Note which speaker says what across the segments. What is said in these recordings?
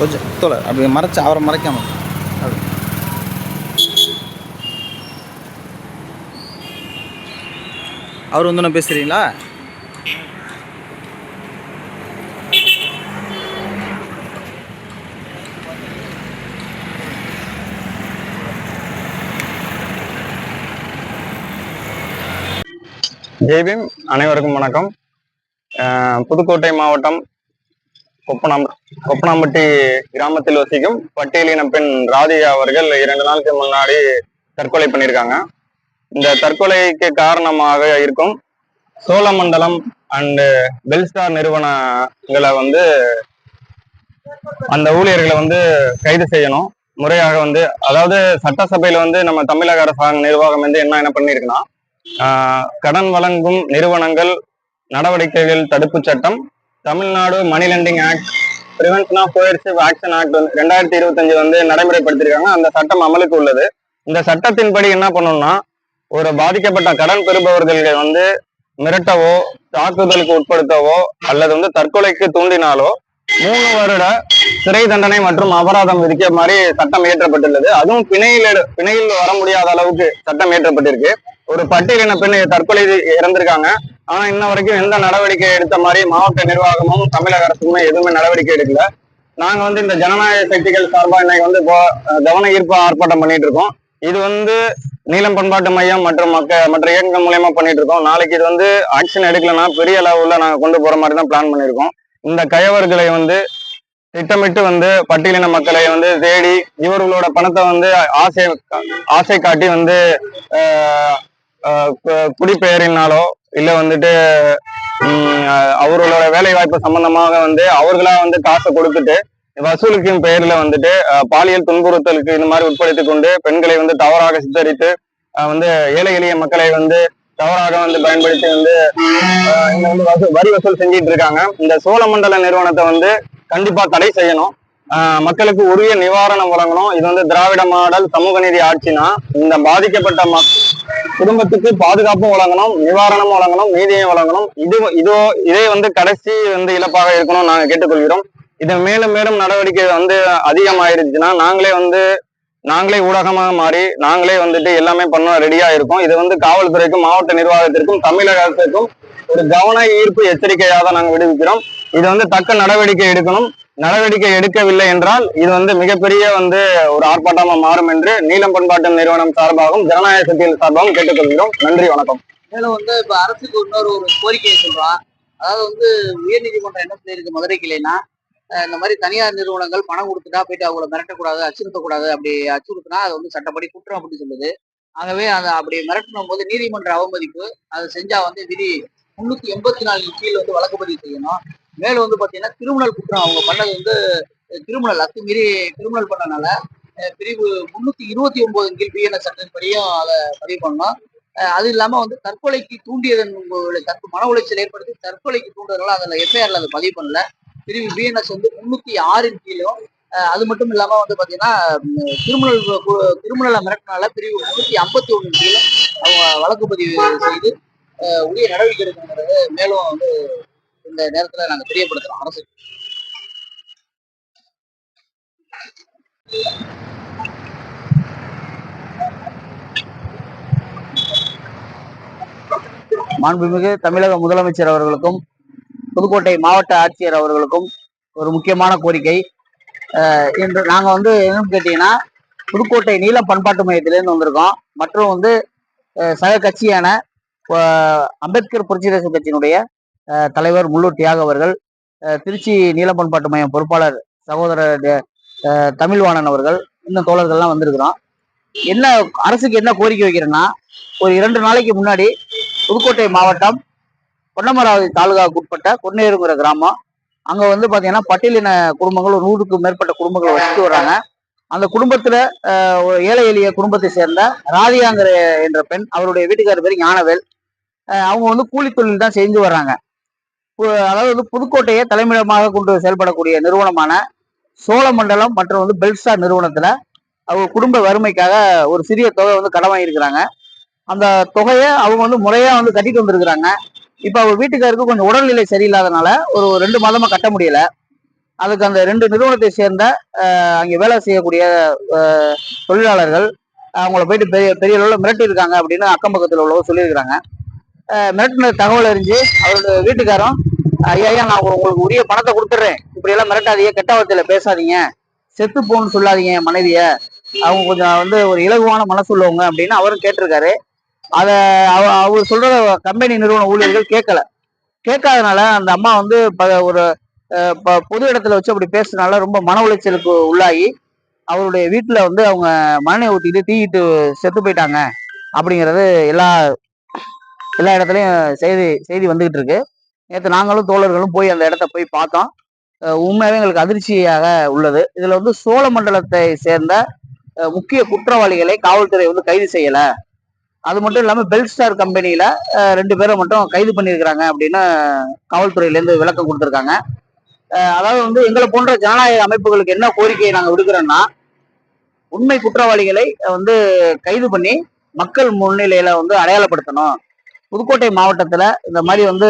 Speaker 1: கொஞ்சம் தோலை அப்படி மறைச்சு அவரை மறைக்காம அப்படி. அவர் வந்து நான் பேசுகிறீங்களா
Speaker 2: ஜெய்பீம் அனைவருக்கும் வணக்கம் புதுக்கோட்டை மாவட்டம் கொப்பனாம் கொப்பனாம்பட்டி கிராமத்தில் வசிக்கும் பட்டியலின பெண் ராதிகா அவர்கள் இரண்டு நாளுக்கு முன்னாடி தற்கொலை பண்ணியிருக்காங்க. இந்த தற்கொலைக்கு காரணமாக இருக்கும் சோழமண்டலம் அண்டு பெல்ஸ்டார் நிறுவனங்களை வந்து அந்த ஊழியர்களை வந்து கைது செய்யணும். முறையாக வந்து அதாவது சட்டசபையில வந்து நம்ம தமிழக அரசாங்க நிர்வாகம் வந்து என்ன என்ன பண்ணியிருக்குன்னா கடன் வழங்கும் நிறுவனங்கள் நடவடிக்கைகள் தடுப்பு சட்டம் Tamil Nadu money lending act prevention of coercive action act வந்து ரெண்டாயிரத்தி இருபத்தஞ்சு வந்து நடைமுறைப்படுத்தியிருக்காங்க. அந்த சட்டம் அமலுக்கு உள்ளது. இந்த சட்டத்தின்படி என்ன பண்ணணும்னா ஒரு பாதிக்கப்பட்ட கடன் பெறுபவர்கள் வந்து மிரட்டவோ தாக்குதலுக்கு உட்படுத்தவோ அல்லது வந்து தற்கொலைக்கு தூண்டினாலோ மூணு வருட சிறை தண்டனை மற்றும் அபராதம் விதிக்க மாதிரி சட்டம் இயற்றப்பட்டுள்ளது. அதுவும் பிணையில் பிணையில் வர முடியாத அளவுக்கு சட்டம் இயற்றப்பட்டிருக்கு. ஒரு பட்டியலின பெண் தற்கொலை இறந்திருக்காங்க. ஆனா இன்ன வரைக்கும் எந்த நடவடிக்கை எடுத்த மாதிரி மாவட்ட நிர்வாகமும் தமிழக அரசுமே எதுவுமே நடவடிக்கை எடுக்கல. நாங்க வந்து இந்த ஜனநாயக சக்திகள் சார்பா இன்னைக்கு வந்து இப்போ கவன ஈர்ப்பு ஆர்ப்பாட்டம் பண்ணிட்டு இருக்கோம். இது வந்து நீளம் பண்பாட்டு மையம் மற்றும் மக்க மற்ற இயக்கங்கள் மூலயமா பண்ணிட்டு இருக்கோம். நாளைக்கு இது வந்து ஆக்ஷன் எடுக்கலன்னா பெரிய அளவுல நாங்க கொண்டு போற மாதிரி தான் பிளான் பண்ணியிருக்கோம் இந்த கயவர்களை வந்து திட்டமிட்டு வந்து பட்டியலின மக்களை வந்து தேடி இவர்களோட பணத்தை வந்து ஆசை ஆசை காட்டி வந்து குடிப்பெயரினாலோ குடிபெயரினாலோ இல்ல வந்துட்டு அவர்களோட வேலை வாய்ப்பு சம்பந்தமாக வந்து அவர்களா வந்து காசை கொடுத்துட்டு வசூலுக்கும் பெயர்ல வந்துட்டு பாலியல் துன்புறுத்தலுக்கு இந்த மாதிரி உட்படுத்தி கொண்டு பெண்களை வந்து தவறாக சித்தரித்து வந்து ஏழை எளிய மக்களை வந்து தவறாக வந்து பயன்படுத்தி வந்து வந்து வசூ- வரி வசூல் செஞ்சிட்டு இருக்காங்க. இந்த சோழமண்டல நிறுவனத்தை வந்து கண்டிப்பா தடை செய்யணும். ஆஹ், மக்களுக்கு உரிய நிவாரணம் வழங்கணும். இது வந்து திராவிட மாடல் சமூக நீதி ஆட்சினா இந்த பாதிக்கப்பட்ட மக் குடும்பத்துக்கு பாதுகாப்பும் வழங்கணும் நிவாரணமும் வழங்கணும் நீதியும் வழங்கணும். இது இதோ இதே வந்து கடைசி வந்து இழப்பாக இருக்கணும் நாங்கள் கேட்டுக்கொள்கிறோம். இது மேலும் மேலும் நடவடிக்கை வந்து அதிகமாயிருச்சுன்னா நாங்களே வந்து நாங்களே ஊடகமாக மாறி நாங்களே வந்துட்டு எல்லாமே பண்ண ரெடியா இருக்கோம். இது வந்து காவல்துறைக்கும் மாவட்ட நிர்வாகத்திற்கும் தமிழக அரசுக்கும் ஒரு கவன ஈர்ப்பு எச்சரிக்கையாக தான் நாங்கள் விடுவிக்கிறோம். இது வந்து தக்க நடவடிக்கை எடுக்கணும். நடவடிக்கை எடுக்கவில்லை என்றால் இது வந்து மிகப்பெரிய வந்து ஒரு ஆர்ப்பாட்டமா மாறும் என்று நீலம் பண்பாட்டு நிறுவனம் சார்பாகவும் ஜனநாயக சக்தியின் சார்பாகவும் கேட்டுக்கொள்கிறோம். நன்றி வணக்கம்.
Speaker 3: மேலும் வந்து இப்ப அரசுக்கு இன்னொரு ஒரு கோரிக்கையை சொல்றோம் அதாவது வந்து உயர்நீதிமன்றம் என்ன சொல்லியிருக்கு மதுரை கிளைனா? இந்த மாதிரி தனியார் நிறுவனங்கள் பணம் கொடுத்துட்டா போயிட்டு அவங்கள மிரட்டக்கூடாது அச்சுறுத்தக்கூடாது அப்படி அச்சுறுத்தினா அது வந்து சட்டப்படி குற்றம் அப்படின்னு சொல்லுது. ஆகவே அதை அப்படி மிரட்டணும் போது நீதிமன்ற அவமதிப்பு அதை செஞ்சா வந்து விதி முன்னூத்தி எண்பத்தி நாலு கீழ் வந்து வழக்கு பதிவு செய்யணும். மேலும் வந்து பாத்தீங்கன்னா கிரிமினல் குற்றம். அவங்க பண்ணது வந்து கிரிமினல் அத்துமீறி கிரிமினல் பண்ணனால பிரிவு முன்னூத்தி இருபத்தி ஒன்பது கீழ் பிஎன்எஸ் சட்டத்தின்படியும் அதை பதிவு பண்ணோம். அது இல்லாம வந்து தற்கொலைக்கு தூண்டியதன் தற்கு மன உளைச்சல் ஏற்படுத்தி தற்கொலைக்கு தூண்டுறதுனால அதுல எஃப்ஐஆர்ல அதை பதிவு பண்ணல. பிரிவு பிஎன்எஸ் வந்து முன்னூத்தி ஆறின் கீழும் அது மட்டும் இல்லாம வந்து பாத்தீங்கன்னா கிரிமினல் கிரிமினலை மிரட்டினால பிரிவு முன்னூத்தி ஐம்பத்தி ஒண்ணு கீழும் அவங்க வழக்கு பதிவு செய்து உரிய நடவடிக்கை எடுக்கணுங்கிறது மேலும் வந்து இந்த நேரத்துல நாங்க தெரியப்படுத்துறோம். அரசு மாண்புமிகு தமிழக முதலமைச்சர் அவர்களுக்கும் புதுக்கோட்டை மாவட்ட ஆட்சியர் அவர்களுக்கும் ஒரு முக்கியமான கோரிக்கை. அஹ் இன்று நாங்க வந்து என்னன்னு கேட்டீங்கன்னா புதுக்கோட்டை நீலம் பண்பாட்டு மையத்திலேருந்து வந்திருக்கோம். மற்றும் வந்து அஹ் சக கட்சியான அம்பேத்கர் புரட்சி தேச கட்சியினுடைய தலைவர் முள்ளூர் தியாக அவர்கள் திருச்சி நீலப்பண்பாட்டு மையம் பொறுப்பாளர் சகோதரர் தமிழ்வாணன் அவர்கள் இன்னும் தோழர்கள்லாம் வந்திருக்கிறோம். என்ன அரசுக்கு என்ன கோரிக்கை வைக்கிறேன்னா ஒரு இரண்டு நாளைக்கு முன்னாடி புதுக்கோட்டை மாவட்டம் பொன்னமராவதி தாலுகாவுக்கு உட்பட்ட கொன்னேருங்கிற கிராமம் அங்க வந்து பாத்தீங்கன்னா பட்டியலின குடும்பங்கள் ஒரு நூறுக்கும் மேற்பட்ட குடும்பங்கள் வசித்து வர்றாங்க அந்த குடும்பத்துல ஒரு ஏழை எளிய குடும்பத்தை சேர்ந்த ராதியாங்கிற என்ற பெண் அவருடைய வீட்டுக்காரர் பேர் ஞானவேல். அவங்க வந்து கூலி தொழில் தான் செஞ்சு வர்றாங்க. அதாவது வந்து புதுக்கோட்டையை தலைமையிடமாக கொண்டு செயல்படக்கூடிய நிறுவனமான சோழமண்டலம் மற்றும் வந்து பெல்ஸ்டார் நிறுவனத்தில் அவங்க குடும்ப வறுமைக்காக ஒரு சிறிய தொகை வந்து கடன் வாங்கியிருக்கிறாங்க. அந்த தொகையை அவங்க வந்து முறையாக வந்து கட்டிட்டு வந்திருக்கிறாங்க. இப்போ அவங்க வீட்டுக்காருக்கு கொஞ்சம் உடல்நிலை சரியில்லாதனால ஒரு ரெண்டு மாதமாக கட்ட முடியல. அதுக்கு அந்த ரெண்டு நிறுவனத்தை சேர்ந்த அங்கே வேலை செய்யக்கூடிய தொழிலாளர்கள் அவங்கள போயிட்டு பெரிய பெரிய அளவில் மிரட்டியிருக்காங்க அப்படின்னு அக்கம் பக்கத்தில் உள்ளவங்க சொல்லியிருக்கிறாங்க. மிரட்டின தகவல் அறிஞ்சு அவரோட வீட்டுக்காரன் ஐயா ஐயா நான் உங்களுக்கு உரிய பணத்தை கொடுத்துட்றேன் இப்படி எல்லாம் மிரட்டாதீங்க கெட்ட வார்த்தையில பேசாதீங்க. செத்து போன்னு சொல்லாதீங்க என் மனைவிய. அவங்க கொஞ்சம் வந்து ஒரு இலகுவான மனசு உள்ளவங்க அப்படின்னு அவரும் கேட்டிருக்காரு. அதை அவர் சொல்ற கம்பெனி நிறுவன ஊழியர்கள் கேட்கல. கேட்காதனால அந்த அம்மா வந்து ஒரு ப- பொது இடத்துல வச்சு அப்படி பேசுறதுனால ரொம்ப மன உளைச்சலுக்கு உள்ளாகி அவருடைய வீட்டில் வந்து அவங்க மண்ணெண்ணெய் ஊற்றிட்டு தீயிட்டு செத்து போயிட்டாங்க. அப்படிங்கிறது எல்லா எல்லா இடத்துலையும் செய்தி செய்தி வந்துகிட்டு இருக்கு. நேற்று நாங்களும் தோழர்களும் போய் அந்த இடத்த போய் பார்த்தோம். உண்மையாகவே எங்களுக்கு அதிர்ச்சியாக உள்ளது. இதில் வந்து சோழ மண்டலத்தை சேர்ந்த முக்கிய குற்றவாளிகளை காவல்துறை வந்து கைது செய்யலை. அது மட்டும் இல்லாமல் பெல் ஸ்டார் ரெண்டு பேரை மட்டும் கைது பண்ணியிருக்கிறாங்க அப்படின்னு காவல்துறையிலேருந்து விளக்கம் கொடுத்துருக்காங்க. அதாவது வந்து எங்களை போன்ற ஜனநாயக அமைப்புகளுக்கு என்ன கோரிக்கையை நாங்கள் விடுக்கிறோன்னா உண்மை குற்றவாளிகளை வந்து கைது பண்ணி மக்கள் முன்னிலையில வந்து அடையாளப்படுத்தணும். புதுக்கோட்டை மாவட்டத்தில் இந்த மாதிரி வந்து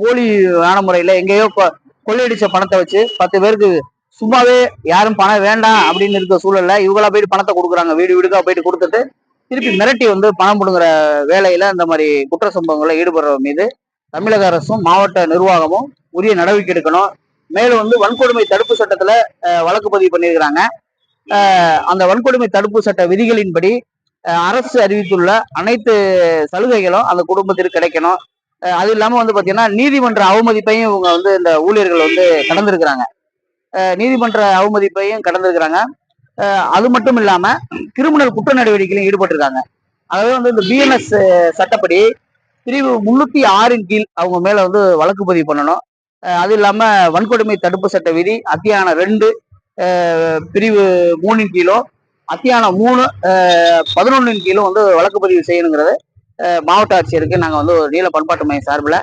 Speaker 3: போலியான முறையில எங்கேயோ கொள்ளையடிச்ச பணத்தை வச்சு பத்து பேருக்கு சும்மாவே யாரும் பணம் வேண்டாம் அப்படின்னு இருக்க சூழல்ல இவங்களா போயிட்டு பணத்தை கொடுக்குறாங்க. வீடு வீடுக்கா போயிட்டு கொடுத்துட்டு திருப்பி மிரட்டி வந்து பணம் பிடுங்குற வேலையில இந்த மாதிரி குற்ற சம்பவங்களை ஈடுபடுற மீது தமிழக அரசும் மாவட்ட நிர்வாகமும் உரிய நடவடிக்கை எடுக்கணும். மேலும் வந்து வன்கொடுமை தடுப்பு சட்டத்துல வழக்கு பதிவு பண்ணியிருக்கிறாங்க. அந்த வன்கொடுமை தடுப்பு சட்ட விதிகளின்படி அரசு அறிவித்துள்ள அனைத்து சலுகைகளும் அந்த குடும்பத்திற்கு கிடைக்கணும். அது இல்லாம வந்து பாத்தீங்கன்னா நீதிமன்ற அவமதிப்பையும் இவங்க வந்து இந்த ஊழியர்கள் வந்து கடந்திருக்கிறாங்க. நீதிமன்ற அவமதிப்பையும் கடந்திருக்கிறாங்க. அது மட்டும் இல்லாம கிரிமினல் குற்ற நடவடிக்கையிலும் ஈடுபட்டிருக்காங்க. அதாவது வந்து இந்த பிஎன்எஸ் சட்டப்படி பிரிவு முன்னூத்தி ஆறின் கீழ் அவங்க மேல வந்து வழக்கு பதிவு பண்ணணும். அது இல்லாம வன்கொடுமை தடுப்பு சட்ட விதி அத்தியான ரெண்டு பிரிவு மூணின் கீழும் அத்தியானம் மூணு பதினொன்னின் கீழும் வந்து வழக்கு பதிவு செய்யணுங்கிறது மாவட்ட ஆட்சியருக்கு நாங்கள் வந்து ஒரு நீல பண்பாட்டு மையம் சார்பில்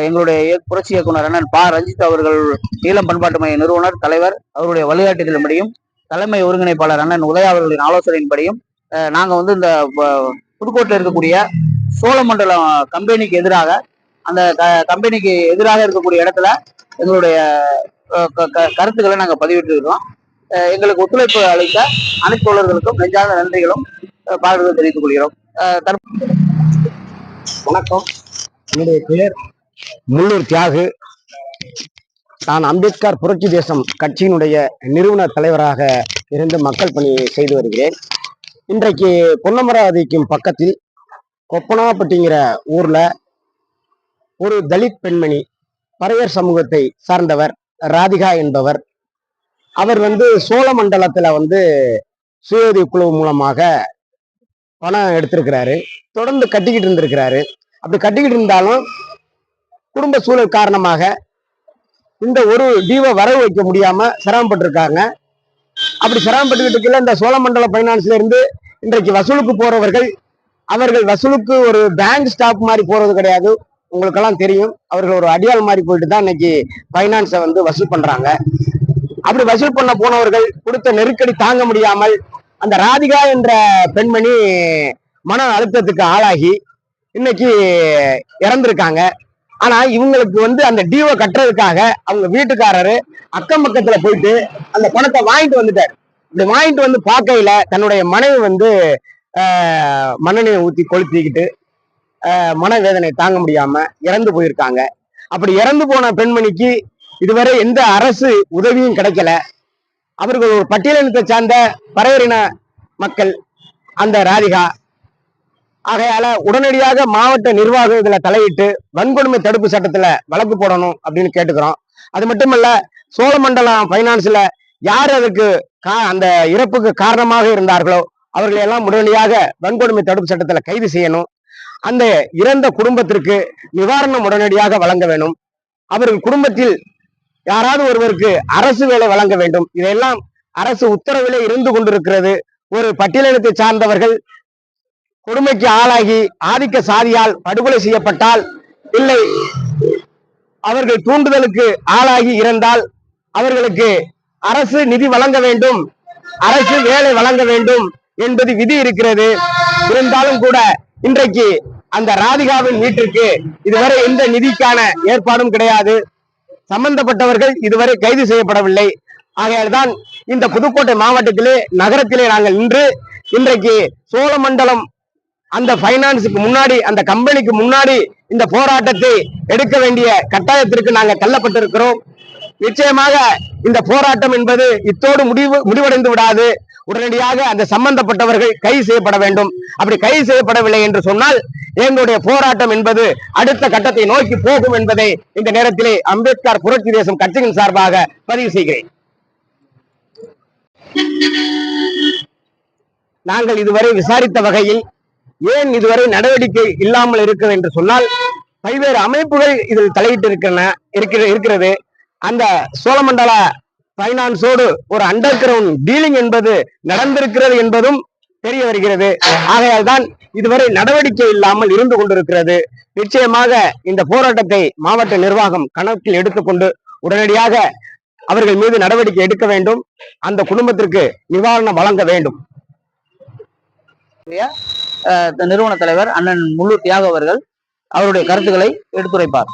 Speaker 3: எங்களுடைய புரட்சி இயக்குனர் அண்ணன் பா. ரஞ்சித் அவர்கள் நீலம் பண்பாட்டு மைய நிறுவனர் தலைவர் அவருடைய வழிகாட்டுதலின்படியும் தலைமை ஒருங்கிணைப்பாளர் அண்ணன் உதயா அவர்களின் ஆலோசனையின்படியும் நாங்கள் வந்து இந்த புதுக்கோட்டில் புதுக்கோட்டையில் இருக்கக்கூடிய சோழமண்டலம் கம்பெனிக்கு எதிராக அந்த க- கம்பெனிக்கு எதிராக இருக்கக்கூடிய இடத்துல எங்களுடைய க- கருத்துக்களை நாங்கள் பதிவிட்டு எங்களுக்கு ஒத்துழைப்பு அளித்த அனைத்து தோழர்களுக்கும் நெஞ்சார்ந்த நன்றிகளும் அஹ், பாராட்டுதல் தெரிவித்துக் கொள்கிறோம்.
Speaker 4: வணக்கம். என்னுடைய பெயர் முள்ளூர் தியாகு. நான் அம்பேத்கர் புரட்சி தேசம் கட்சியினுடைய நிறுவன தலைவராக இருந்து மக்கள் பணி செய்து வருகிறேன். இன்றைக்கு பொன்னமராவதிக்கும் பக்கத்தில் கொப்பனாப்பட்டிங்கிற ஊர்ல ஒரு தலித் பெண்மணி பறையர் சமூகத்தை சார்ந்தவர் ராதிகா என்பவர். அவர் வந்து சோழ மண்டலத்துல வந்து சுயோதி குழு மூலமாக பணம் எடுத்திருக்கிறாரு. தொடர்ந்து கட்டிக்கிட்டு இருந்திருக்கிறாரு. அப்படி கட்டிக்கிட்டு இருந்தாலும் குடும்ப சூழல் காரணமாக இந்த ஒரு டீவை வரவு வைக்க முடியாம சிரமப்பட்டிருக்காங்க. அப்படி சிரமப்பட்டுக்கிட்டு இருக்கல இந்த சோழமண்டல பைனான்ஸ்ல இருந்து இன்றைக்கு வசூலுக்கு போறவர்கள் அவர்கள் வசூலுக்கு ஒரு பேங்க் ஸ்டாப் மாதிரி போறது கிடையாது. உங்களுக்கெல்லாம் தெரியும். அவர்கள் ஒரு அடியால் மாதிரி போயிட்டு தான் இன்னைக்கு பைனான்ஸை வந்து வசூல் பண்றாங்க. அப்படி வசூல் பண்ண போனவர்கள் கொடுத்த நெருக்கடி தாங்க முடியாமல் அந்த ராதிகா என்ற பெண்மணி மன அழுத்தத்துக்கு ஆளாகி இன்னைக்கு இறந்திருக்காங்க. ஆனா இவங்களுக்கு வந்து அந்த டிஓ கட்டுறதுக்காக அவங்க வீட்டுக்காரரு அக்கம் பக்கத்துல போயிட்டு அந்த பணத்தை வாங்கிட்டு வந்துட்டார். இப்படி வாங்கிட்டு வந்து பார்க்கையில தன்னுடைய மனைவி வந்து ஆஹ், மண்ணெண்ணெயை ஊத்தி கொளுத்திக்கிட்டு மனவேதனை தாங்க முடியாம இறந்து போயிருக்காங்க. அப்படி இறந்து போன பெண்மணிக்கு இதுவரை எந்த அரசு உதவியும் கிடைக்கல. அவர்கள் ஒரு பட்டியலினத்தை சார்ந்த பறையரின மக்கள் அந்த ராதிகா. ஆகையால உடனடியாக மாவட்ட நிர்வாகம் இதுல தலையிட்டு வன்கொடுமை தடுப்பு சட்டத்துல வழக்கு போடணும் அப்படின்னு கேட்டுக்கிறோம். அது மட்டுமல்ல சோழமண்டலம் பைனான்ஸ்ல யார் அதுக்கு கா- அந்த இறப்புக்கு காரணமாக இருந்தார்களோ அவர்களை எல்லாம் உடனடியாக வன்கொடுமை தடுப்பு சட்டத்துல கைது செய்யணும். அந்த இறந்த குடும்பத்திற்கு நிவாரணம் உடனடியாக வழங்க வேண்டும் அவர்கள் குடும்பத்தில் யாராவது ஒருவருக்கு அரசு வேலை வழங்க வேண்டும். இதையெல்லாம் அரசு உத்தரவிலே இருந்து கொண்டிருக்கிறது. ஒரு பட்டியலினத்தை சார்ந்தவர்கள் கொடுமைக்கு ஆளாகி ஆதிக்க சாதியால் படுகொலை செய்யப்பட்டால் இல்லை அவர்கள் தூண்டுதலுக்கு ஆளாகி இறந்தால் அவர்களுக்கு அரசு நிதி வழங்க வேண்டும் அரசு வேலை வழங்க வேண்டும் என்பது விதி இருக்கிறது. இருந்தாலும் கூட இன்றைக்கு அந்த ராதிகாவின் வீட்டிற்கு இதுவரை எந்த நிதிக்கான ஏற்பாடும் கிடையாது. சம்பந்தப்பட்டவர்கள் இதுவரை கைது செய்யப்படவில்லை. ஆகையால் தான் இந்த புதுக்கோட்டை மாவட்டத்திலே நகரத்திலே நாங்கள் இன்று இன்றைக்கு சோழமண்டலம் அந்த பைனான்ஸுக்கு முன்னாடி அந்த கம்பெனிக்கு முன்னாடி இந்த போராட்டத்தை எடுக்க வேண்டிய கட்டாயத்திற்கு நாங்கள் தள்ளப்பட்டிருக்கிறோம். நிச்சயமாக இந்த போராட்டம் என்பது இத்தோடு முடிவு முடிவடைந்து விடாது. உடனடியாக அந்த சம்பந்தப்பட்டவர்கள் கைது செய்யப்பட வேண்டும். அப்படி கைது செய்யப்படவில்லை என்று சொன்னால் எங்களுடைய போராட்டம் என்பது அடுத்த கட்டத்தை நோக்கி போகும் என்பதை இந்த நேரத்திலே அம்பேத்கர் புரட்சி தேசம் கட்சியின் சார்பாக பதிவு செய்கிறேன். நாங்கள் இதுவரை விசாரித்த வகையில் ஏன் இதுவரை நடவடிக்கை இல்லாமல் இருக்கிறது என்று சொன்னால் பல்வேறு அமைப்புகள் இதில் தலையிட்டு இருக்கின்றன இருக்கிறது. அந்த சோழமண்டல பைனான்ஸோடு ஒரு அண்டர் கிரவுண்ட் டீலிங் என்பது நடந்திருக்கிறது என்பதும் தெரிய வருகிறது. ஆகையால் தான் இதுவரை நடவடிக்கை இல்லாமல் இருந்து கொண்டிருக்கிறது. நிச்சயமாக இந்த போராட்டத்தை மாவட்ட நிர்வாகம் கணக்கில் எடுத்துக்கொண்டு உடனடியாக அவர்கள் மீது நடவடிக்கை எடுக்க வேண்டும். அந்த குடும்பத்திற்கு நிவாரணம் வழங்க வேண்டும்.
Speaker 3: நிறுவன தலைவர் அண்ணன் முழு தியாக அவர்கள் அவருடைய கருத்துக்களை எடுத்துரைப்பார்.